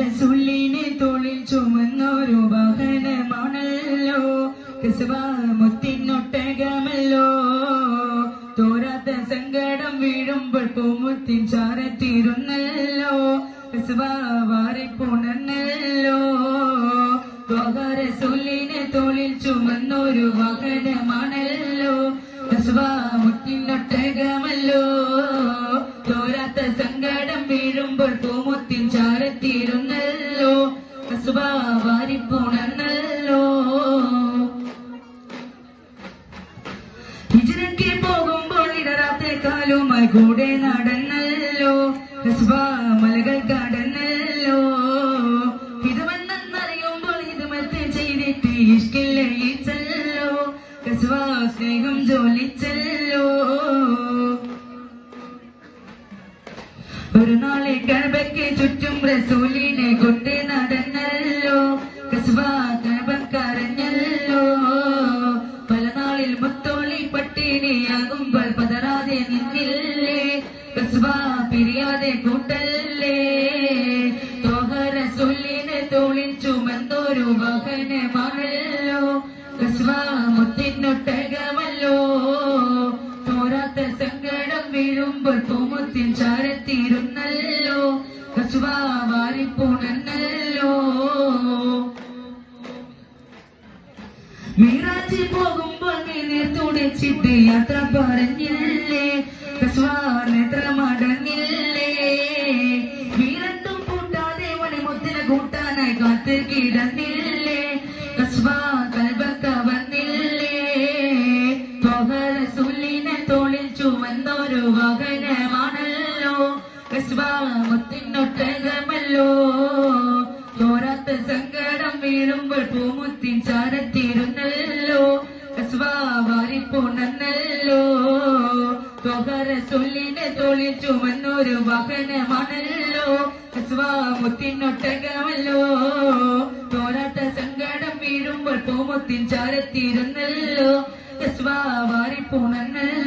റസൂലിനെ തോളിൽ ചുമന്നൊരു വാഹനമാണല്ലോ. മുത്തിനൊട്ടകമല്ലോ. തോരാത്ത സങ്കടം വീഴുമ്പോൾ പൂമുത്തിൻ ചാരത്തിരുന്നല്ലോ. വാറിപ്പുണർന്നല്ലോ റസൂലിനെ തോളിൽ ചുമന്നൊരു വാഹനമാണല്ലോ. മുത്തിനൊട്ടകമല്ലോ. വാരിപ്പുണർന്നല്ലോ ഹിജറയ്ക്ക് പോകുമ്പോൾ ഇടറാത്ത കാലുമായി കൂടെ നടന്നല്ലോ. ഹസ്ബാ മലകൾ കടന്നല്ലോ. ഹിതമെന്നറിയുമ്പോൾ ഹിതമത്തെ ചെയ്തിട്ട് ഇഷ്കില്ലയിച്ചല്ലോ ഹസ്ബാ സ്നേഹം ജോലിച്ചല്ലോ ഒരു നാളെ കഴബയ്ക്ക് ചുറ്റും റസൂലിനെ കൂട്ടല്ലേ? തോഹ റസൂലിനെ തോളിൽ ചുമന്നൊരു വാഹനമാണല്ലോ മുത്തിനൊട്ടകമല്ലോ. തോരാത്ത സങ്കടം വീഴുമ്പോൾ പൂമുത്തിൻ ചാരത്തിരുന്നല്ലോ. കസുവ വാരിപ്പുണർന്നല്ലോ. മീറാജി പോകുമ്പോൾ നീ നീർത്തുടച്ചിട്ട് യാത്ര പറഞ്ഞില്ലേ? കസുവ കൂട്ടാനായി കാത്ത് കിടന്നില്ലേ കസുവ കൽബക്ക വന്നില്ലേ? റസൂലിനെ തോളിൽ ചുമന്നൊരു വാഹനമാണല്ലോ. മുത്തിനൊട്ടകമല്ലോ. തോരാത്ത സങ്കടം വീഴുമ്പോൾ പൂമുത്തിൻ ചാരത്തിരുന്നല്ലോ. വാരിപ്പുണർന്നല്ലോ. റസൂലിനെ തോളിൽ ചുമന്നൊരു വാഹനമാണല്ലോ. മുത്തിനൊട്ടകമല്ലോ. തോരാത്ത സങ്കടം വീഴുമ്പോൾ പൂമുത്തിൻ ചാരത്തിരുന്നല്ലോ. വാരിപ്പുണർന്നല്ലോ